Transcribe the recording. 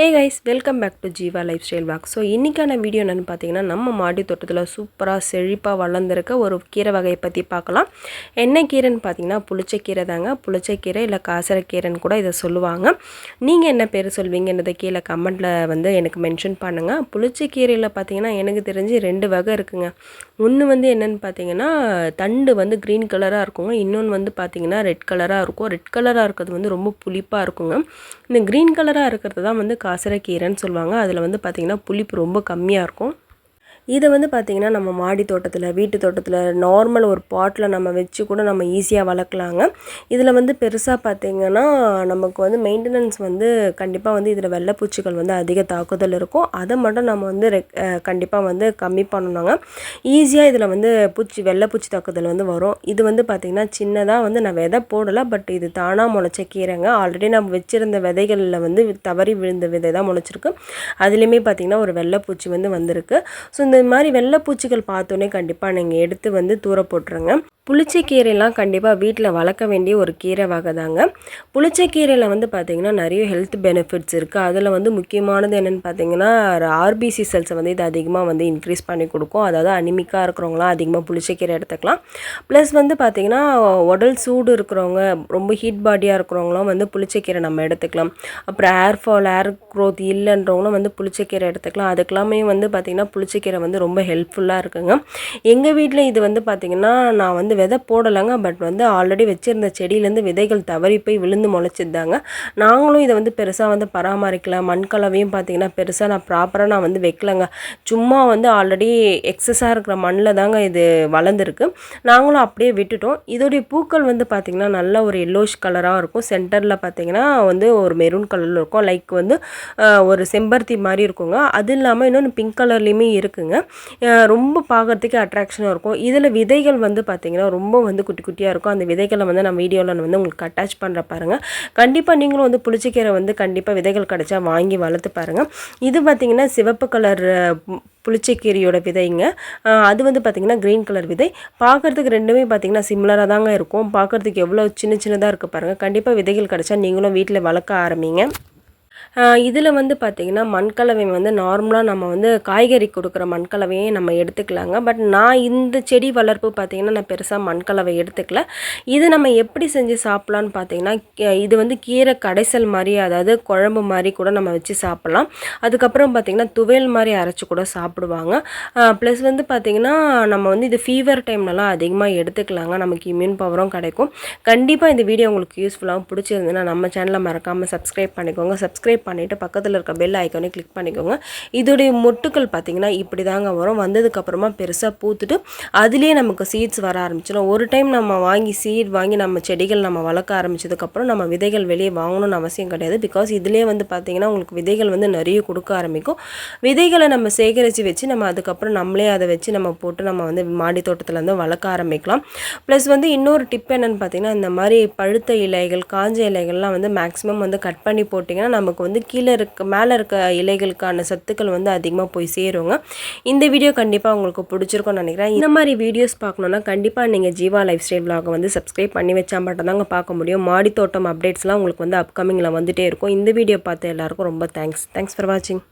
Hey guys welcome back to Jeeva lifestyle walk so இன்றைக்கான video என்னென்னு பார்த்தீங்கன்னா நம்ம மாடி தோட்டத்தில் சூப்பராக செழிப்பாக வளர்ந்துருக்க ஒரு கீரை வகையை பற்றி பார்க்கலாம். என்ன கீரைன்னு பார்த்தீங்கன்னா புளிச்சக்கீரை தாங்க. புளிச்சக்கீரை இல்லை காசரக்கீரைன்னு கூட இதை சொல்லுவாங்க. நீங்கள் என்ன பேர் சொல்வீங்கன்றதை கீழே கமெண்ட்டில் வந்து எனக்கு மென்ஷன் பண்ணுங்கள் புளிச்சக்கீரையில் பார்த்தீங்கன்னா எனக்கு தெரிஞ்சு ரெண்டு வகை இருக்குங்க. ஒன்று வந்து என்னென்னு பார்த்தீங்கன்னா தண்டு வந்து க்ரீன் கலராக இருக்குங்க. இன்னொன்று வந்து பார்த்தீங்கன்னா ரெட் கலராக இருக்கும். ரெட் கலராக இருக்கிறது வந்து ரொம்ப புளிப்பாக இருக்குங்க. இந்த க்ரீன் கலராக இருக்கிறது தான் வந்து காசரக்கீரைன்னு சொல்லுவாங்க. அதில் வந்து பார்த்திங்கன்னா புளிப்பு ரொம்ப கம்மியாக இருக்கும். இதை வந்து பார்த்திங்கன்னா நம்ம மாடி தோட்டத்தில் வீட்டு தோட்டத்தில் நார்மல் ஒரு பாட்டில் நம்ம வச்சு கூட நம்ம ஈஸியாக வளர்க்கலாங்க. இதில் வந்து பெருசாக பார்த்திங்கன்னா நமக்கு வந்து மெயின்டெனன்ஸ் வந்து கண்டிப்பாக வந்து இதில் வெள்ளைப்பூச்சிகள் வந்து அதிக தாக்குதல் இருக்கும். அதை மட்டும் நம்ம வந்து கண்டிப்பாக வந்து கம்மி பண்ணணுங்க. ஈஸியாக இதில் வந்து பூச்சி வெள்ளைப்பூச்சி தாக்குதல் வந்து வரும். இது வந்து பார்த்திங்கன்னா சின்னதாக வந்து நான் விதை போடலை பட் இது தானாக முளைச்ச கீரைங்க. ஆல்ரெடி நம்ம வச்சுருந்த விதைகளில் வந்து தவறி விழுந்த விதை தான் முளைச்சிருக்கு. அதுலேயுமே பார்த்திங்கன்னா ஒரு வெள்ளைப்பூச்சி வந்து வந்திருக்கு. ஸோ இந்த மாதிரி வெள்ளைப்பூச்சிகள் பார்த்தோன்னே கண்டிப்பாக நீங்கள் எடுத்து வந்து தூர போட்டுருங்க. புளிச்சக்கீரைலாம் கண்டிப்பாக வீட்டில் வளர்க்க வேண்டிய ஒரு கீரை வகை தாங்க. புளிச்சக்கீரையில் வந்து பார்த்திங்கன்னா நிறைய ஹெல்த் பெனிஃபிட்ஸ் இருக்குது அதில் வந்து முக்கியமானது என்னென்னு பார்த்தீங்கன்னா ஆர்பிசி செல்ஸை வந்து இது அதிகமாக வந்து இன்க்ரீஸ் பண்ணி கொடுக்கும். அதாவது அனிமிக்காக இருக்கிறவங்களாம் அதிகமாக புளிச்சக்கீரை எடுத்துக்கலாம். ப்ளஸ் வந்து பார்த்திங்கன்னா உடல் சூடு இருக்கிறவங்க ரொம்ப ஹீட் பாடியாக இருக்கிறவங்களாம் வந்து புளிச்சக்கீரை நம்ம எடுத்துக்கலாம். அப்புறம் ஏர் ஃபால் ஏர் க்ரோத் இல்லைன்றவங்களும் வந்து புளிச்சக்கீரை எடுத்துக்கலாம். அதுக்கெல்லாமே வந்து பார்த்திங்கன்னா புளிச்சக்கீரை வந்து ரொம்ப ஹெல்ப்ஃபுல்லாக இருக்குங்க. எங்கள் வீட்டில் இது வந்து பார்த்திங்கன்னா நான் வந்து விதை போடலைங்க. பட் வந்து ஆல்ரெடி வச்சுருந்த செடியிலேருந்து விதைகள் தவறி போய் விழுந்து முளைச்சிருந்தாங்க. நாங்களும் இதை வந்து பெருசாக வந்து பராமரிக்கல. மண்கலவையும் பார்த்திங்கன்னா பெருசாக நான் ப்ராப்பராக நான் வந்து வைக்கலங்க. சும்மா வந்து ஆல்ரெடி எக்ஸஸாக இருக்கிற மண்ணில் தாங்க இது வளர்ந்துருக்கு. நாங்களும் அப்படியே விட்டுட்டோம். இதோடைய பூக்கள் வந்து பார்த்திங்கன்னா நல்ல ஒரு எல்லோஷ் கலராக இருக்கும். சென்டரில் பார்த்திங்கன்னா வந்து ஒரு மெரூன் கலரில் இருக்கும். லைக் வந்து ஒரு செம்பருத்தி மாதிரி இருக்குங்க. அது இல்லாமல் இன்னொன்று பிங்க் கலர்லேயுமே இருக்குங்க. ரொம்ப பார்க்குறதுக்கு அட்ராக்ஷனாக இருக்கும். இதில் விதைகள் வந்து பார்த்திங்கன்னா ரொம்ப வந்து குட்டி குட்டியாக இருக்கும். அந்த விதைகளை வந்து நான் வீடியோவில் வந்து உங்களுக்கு அட்டாச் பண்ணுற பாருங்கள் கண்டிப்பாக நீங்களும் வந்து புளிச்சிக்கீரை வந்து கண்டிப்பாக விதைகள் கிடச்சா வாங்கி வளர்த்து பாருங்கள் இது பார்த்திங்கன்னா சிவப்பு கலர் புளிச்சக்கீரையோட விதைங்க. அது வந்து பார்த்திங்கன்னா க்ரீன் கலர் விதை. பார்க்குறதுக்கு ரெண்டுமே பார்த்திங்கன்னா சிம்லராக தாங்க இருக்கும். பார்க்குறதுக்கு எவ்வளோ சின்ன சின்னதாக இருக்குது பாருங்கள் கண்டிப்பாக விதைகள் கிடச்சா நீங்களும் வீட்டில் வளர்க்க ஆரம்பிங்க. இதில் வந்து பார்த்திங்கன்னா மண்கலவை வந்து நார்மலாக நம்ம வந்து காய்கறி கொடுக்குற மண்கலவையே நம்ம எடுத்துக்கலாங்க. பட் நான் இந்த செடி வளர்ப்பு பார்த்திங்கன்னா நான் பெருசாக மண்கலவை எடுத்துக்கல. இது நம்ம எப்படி செஞ்சு சாப்பிட்லான்னு பார்த்திங்கன்னா இது வந்து கீரை கடைசல் மாதிரி அதாவது குழம்பு மாதிரி கூட நம்ம வச்சு சாப்பிட்லாம். அதுக்கப்புறம் பார்த்திங்கன்னா துவையல் மாதிரி அரைச்சி கூட சாப்பிடுவாங்க. ப்ளஸ் வந்து பார்த்திங்கன்னா நம்ம வந்து இது ஃபீவர் டைம்லலாம் அதிகமாக எடுத்துக்கலாங்க. நமக்கு இம்யூன் பவரும் கிடைக்கும். கண்டிப்பாக இந்த வீடியோ உங்களுக்கு யூஸ்ஃபுல்லாகவும் பிடிச்சிருந்ததுன்னா நம்ம சேனலை மறக்காமல் சப்ஸ்கிரைப் பண்ணிக்கோங்க. சப்ஸ்கிரைப் சப்ஸ்கிரைப் பண்ணிவிட்டு பக்கத்தில் இருக்க பெல் ஐக்கானே கிளிக் பண்ணிக்கோங்க. இதோடைய மொட்டுக்கள் பார்த்திங்கன்னா இப்படி தாங்க வரும். வந்ததுக்கப்புறமா பெருசாக பூத்துட்டு அதுலேயே நமக்கு சீட்ஸ் வர ஆரம்பிச்சிடும். ஒரு டைம் நம்ம வாங்கி சீட் வாங்கி நம்ம செடிகள் நம்ம வளர்க்க ஆரம்பிச்சதுக்கப்புறம் நம்ம விதைகள் வெளியே வாங்கணும்னு அவசியம் கிடையாது. பிகாஸ் இதிலே வந்து பார்த்திங்கன்னா உங்களுக்கு விதைகள் வந்து நிறைய கொடுக்க ஆரம்பிக்கும். விதைகளை நம்ம சேகரித்து வச்சு நம்ம அதுக்கப்புறம் நம்மளே அதை வச்சு நம்ம போட்டு நம்ம வந்து மாடி தோட்டத்தில் வந்து வளர்க்க ஆரம்பிக்கலாம். ப்ளஸ் வந்து இன்னொரு டிப் என்னென்னு பார்த்தீங்கன்னா இந்த மாதிரி பழுத்த இலைகள் காஞ்ச இலைகள்லாம் வந்து மேக்ஸிமம் வந்து கட் பண்ணி போட்டிங்கன்னா நமக்கு வந்து கீழே இருக்க மேலே இருக்க இலைகளுக்கான சத்துக்கள் வந்து அதிகமாக போய் சேருங்க. இந்த வீடியோ கண்டிப்பாக உங்களுக்கு பிடிச்சிருக்கும்னு நினைக்கிறேன். இந்த மாதிரி வீடியோஸ் பார்க்கணுன்னா கண்டிப்பாக நீங்கள் ஜீவா லைஃப் ஸ்டைல் விலாகை வந்து சப்ஸ்கிரைப் பண்ணி வச்சா மட்டும்தாங்க பார்க்க முடியும். மாடி தோட்டம் அப்டேட்ஸ்லாம் உங்களுக்கு வந்து அப்கமிங்கில் வந்துகிட்டே இருக்கும். இந்த வீடியோ பார்த்து எல்லாருக்கும் ரொம்ப தேங்க்ஸ் தேங்க்ஸ் ஃபார் வாட்சிங்